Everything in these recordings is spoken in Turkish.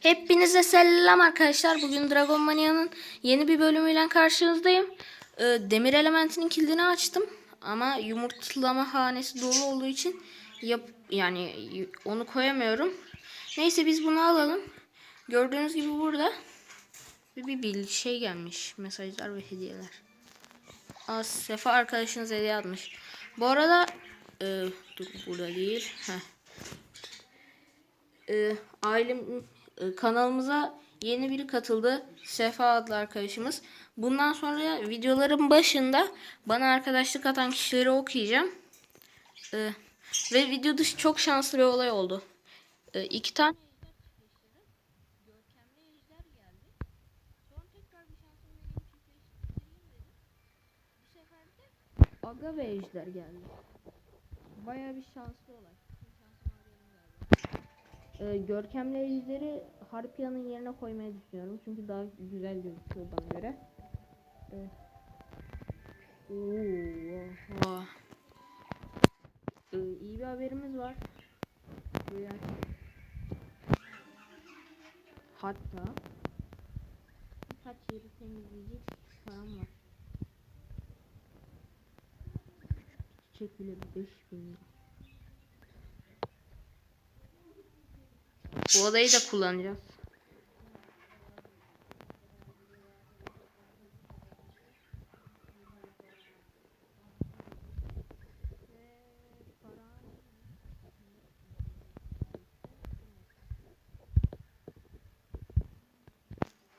Hepinize selam arkadaşlar. Bugün Dragon Mania'nın yeni bir bölümüyle karşınızdayım. Ee, demir elementinin kilidini açtım. Ama yumurtlama hanesi dolu olduğu için yap yani onu koyamıyorum. Neyse biz bunu alalım. Gördüğünüz gibi burada bir, bir, şey gelmiş. Mesajlar ve hediyeler. Aa, Sefa arkadaşınız hediye atmış. Bu arada e, dur burada değil. Heh e, ailem kanalımıza yeni biri katıldı. Sefa adlı arkadaşımız. Bundan sonra videoların başında bana arkadaşlık atan kişileri okuyacağım. E, ve video dışı çok şanslı bir olay oldu. E, iki tane Aga ve ejder geldi. Baya bir şanslı olay. Görkemli ejderi Harpiya'nın yerine koymayı düşünüyorum. Çünkü daha güzel gözüküyor bana göre. Ee, oha. Ee, iyi bir haberimiz var. Hatta birkaç yeri temizleyecek param var. Çiçek bile 5000 lira. Bu odayı da kullanacağız.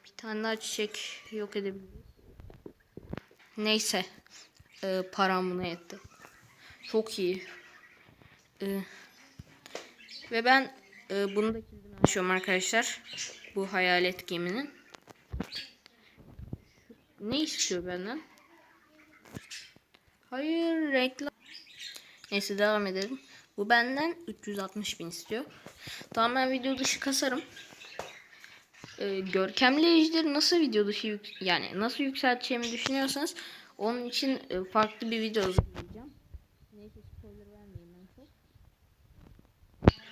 Bir tane daha çiçek yok edebiliriz. Neyse. Ee, param buna yetti. Çok iyi. Ee, ve ben e, bunu da açıyorum arkadaşlar. Bu hayalet geminin. Ne istiyor benden? Hayır reklam. Neyse devam edelim. Bu benden 360 bin istiyor. Tamam ben video dışı kasarım. Ee, görkemli ejderi nasıl video dışı yük- yani nasıl yükselteceğimi düşünüyorsanız onun için e, farklı bir video hazırlayacağım. Neyse spoiler vermeyeyim ben çok.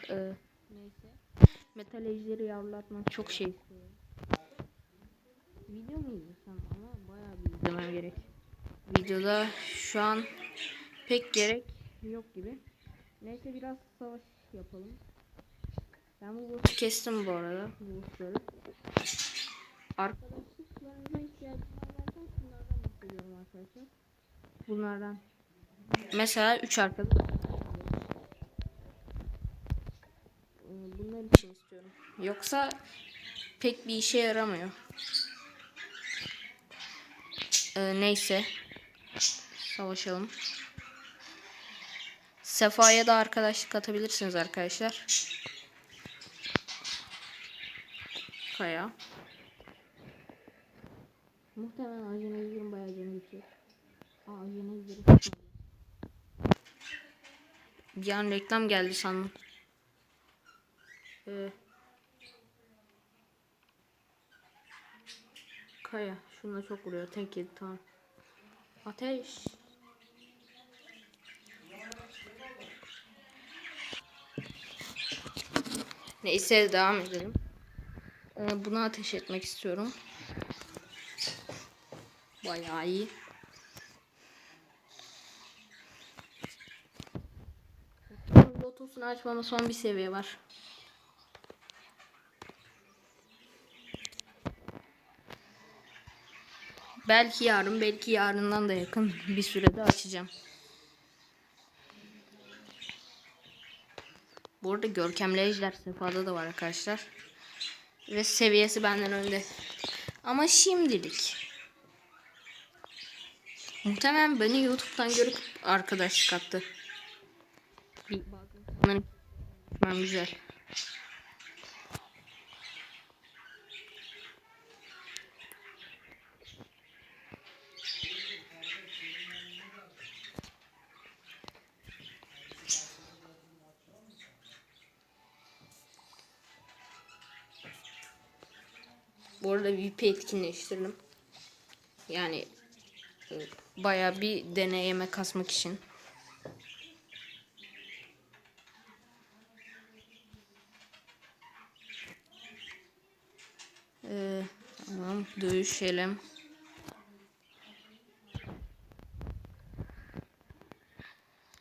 Ee. Metal ejderi yavrulatmak çok şey. Video mu izlesem ama bayağı bir izlemem gerek. Videoda şu an pek gerek yok gibi. Neyse biraz savaş yapalım. Ben bu boss'u kestim bu arada. Bu boss'ları. Arkadaşlıklarınıza ihtiyacım var derken şunlardan bahsediyorum arkadaşlar. Bunlardan. Mesela 3 arkadaş. Ee, Bunlar için istiyorum. Yoksa pek bir işe yaramıyor. Ee, neyse. Savaşalım. Sefa'ya da arkadaşlık atabilirsiniz arkadaşlar. Kaya. Muhtemelen Ajen Ejder'in bayağı canı gidecek. Aa Ejder'i tutmadı. Bir an reklam geldi sandım. Kaya. Şununla çok vuruyor. Tek yedi tamam. Ateş. Neyse devam edelim. Ee, buna ateş etmek istiyorum. Bayağı iyi. Lotosunu açmama son bir seviye var. Belki yarın, belki yarından da yakın bir sürede açacağım. Bu arada görkemli ejder sefada da var arkadaşlar. Ve seviyesi benden önde. Ama şimdilik. Muhtemelen beni YouTube'dan görüp arkadaşlık attı. Bir bazı Ben güzel. Bu arada VIP etkinleştirdim. Yani e, bayağı bir deneyime kasmak için. Ee, tamam dövüşelim.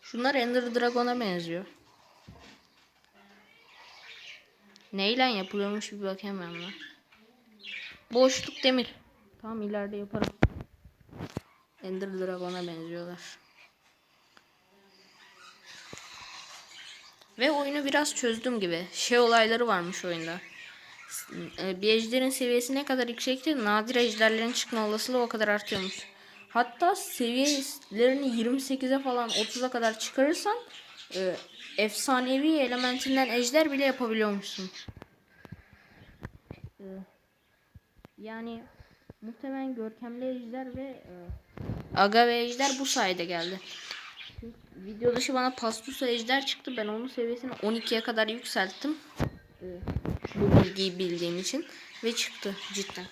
Şunlar Ender Dragon'a benziyor. Neyle yapılıyormuş bir bakayım ben. Boşluk demir. Tamam ileride yaparım. Ender Dragon'a benziyorlar. Ve oyunu biraz çözdüm gibi. Şey olayları varmış oyunda. E, Bir ejderin seviyesi ne kadar yüksekti nadir ejderlerin çıkma olasılığı o kadar artıyormuş. Hatta seviyelerini 28'e falan 30'a kadar çıkarırsan e, efsanevi elementinden ejder bile yapabiliyormuşsun. E, yani muhtemelen görkemli ejder ve e, aga ve ejder bu sayede geldi. Video dışı bana Pastusa ejder çıktı. Ben onun seviyesini 12'ye kadar yükselttim. Ee, bu bilgiyi bildiğim için. Ve çıktı cidden.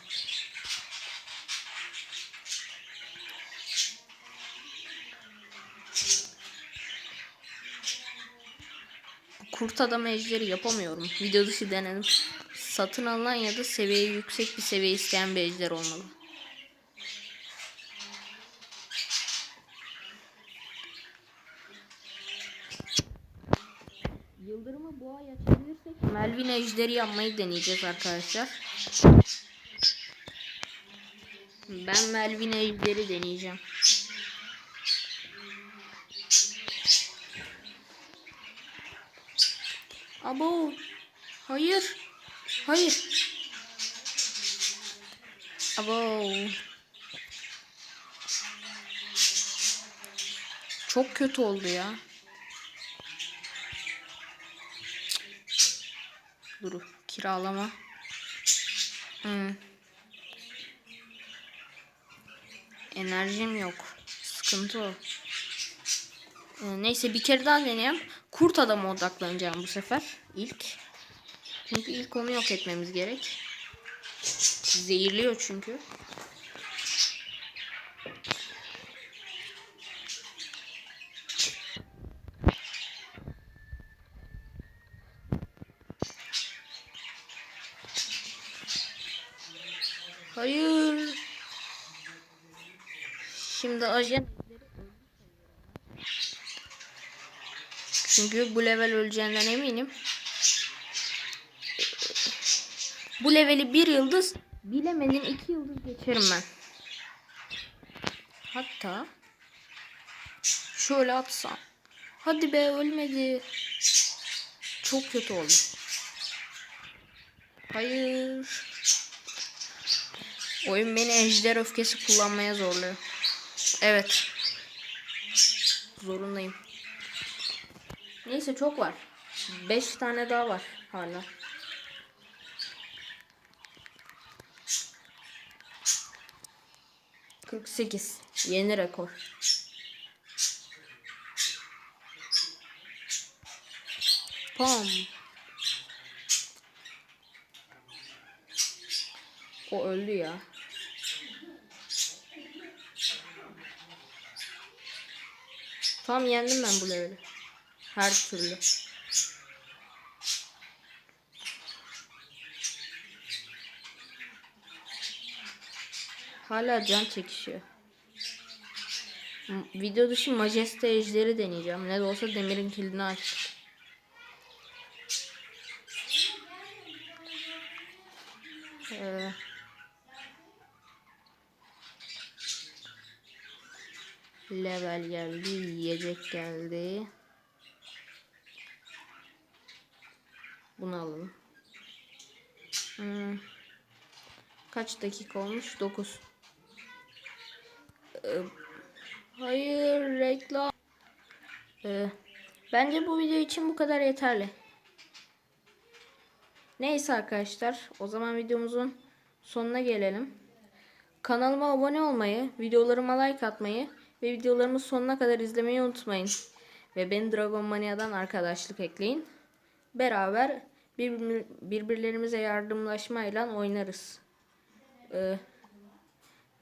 Kurt adam ejderi yapamıyorum. Video dışı denedim. Satın alınan ya da seviyeyi yüksek bir seviye isteyen bir ejder olmalı. Yıldırımı ay açabilirsek Melvin ejderi yapmayı deneyeceğiz arkadaşlar. Ben Melvin ejderi deneyeceğim. Abo. Hayır. Hayır. Abo. Çok kötü oldu ya. Dur kiralama. Hmm. Enerjim yok. Sıkıntı o. Ee, neyse bir kere daha deneyeyim. Kurt adama odaklanacağım bu sefer. İlk. Çünkü ilk onu yok etmemiz gerek. Zehirliyor çünkü. Hayır. Şimdi ajan Çünkü bu level öleceğinden eminim. Bu leveli bir yıldız bilemedin iki yıldız geçerim ben. Hatta şöyle atsam. Hadi be ölmedi. Çok kötü oldu. Hayır. Oyun beni ejder öfkesi kullanmaya zorluyor. Evet. Zorundayım. Neyse çok var. 5 tane daha var hala. Kırk sekiz. Yeni rekor. Pam. O öldü ya. Tam yendim ben bu leveli. Her türlü. Hala can çekişiyor. Video dışı Majeste ejderi deneyeceğim. Ne de olsa demirin kilidini açtık. Ee, level geldi, yiyecek geldi. Bunu alalım. Hmm. Kaç dakika olmuş? 9. Hayır reklam. Ee, bence bu video için bu kadar yeterli. Neyse arkadaşlar o zaman videomuzun sonuna gelelim. Kanalıma abone olmayı, videolarıma like atmayı ve videolarımı sonuna kadar izlemeyi unutmayın. Ve beni Dragon Mania'dan arkadaşlık ekleyin. Beraber birbir, birbirlerimize yardımlaşmayla oynarız. Ee,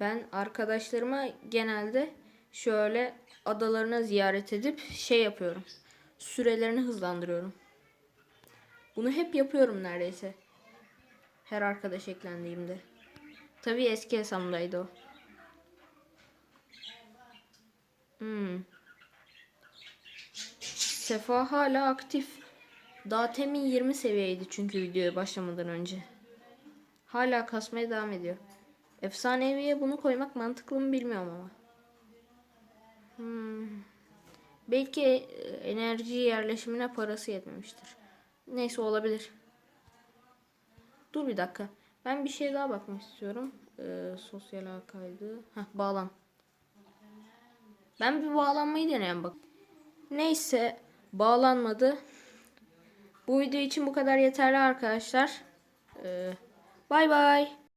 ben arkadaşlarıma genelde şöyle adalarına ziyaret edip şey yapıyorum. Sürelerini hızlandırıyorum. Bunu hep yapıyorum neredeyse. Her arkadaş eklendiğimde. Tabii eski hesabımdaydı o. Hmm. Sefa hala aktif. Daha temin 20 seviyeydi çünkü videoya başlamadan önce. Hala kasmaya devam ediyor. Efsaneviye bunu koymak mantıklı mı bilmiyorum ama. Hmm. Belki e, enerji yerleşimine parası yetmemiştir. Neyse olabilir. Dur bir dakika. Ben bir şey daha bakmak istiyorum. Ee, sosyal ağ kaydı. Heh, bağlan. Ben bir bağlanmayı deneyeyim bak. Neyse bağlanmadı. Bu video için bu kadar yeterli arkadaşlar. Ee, bay bay.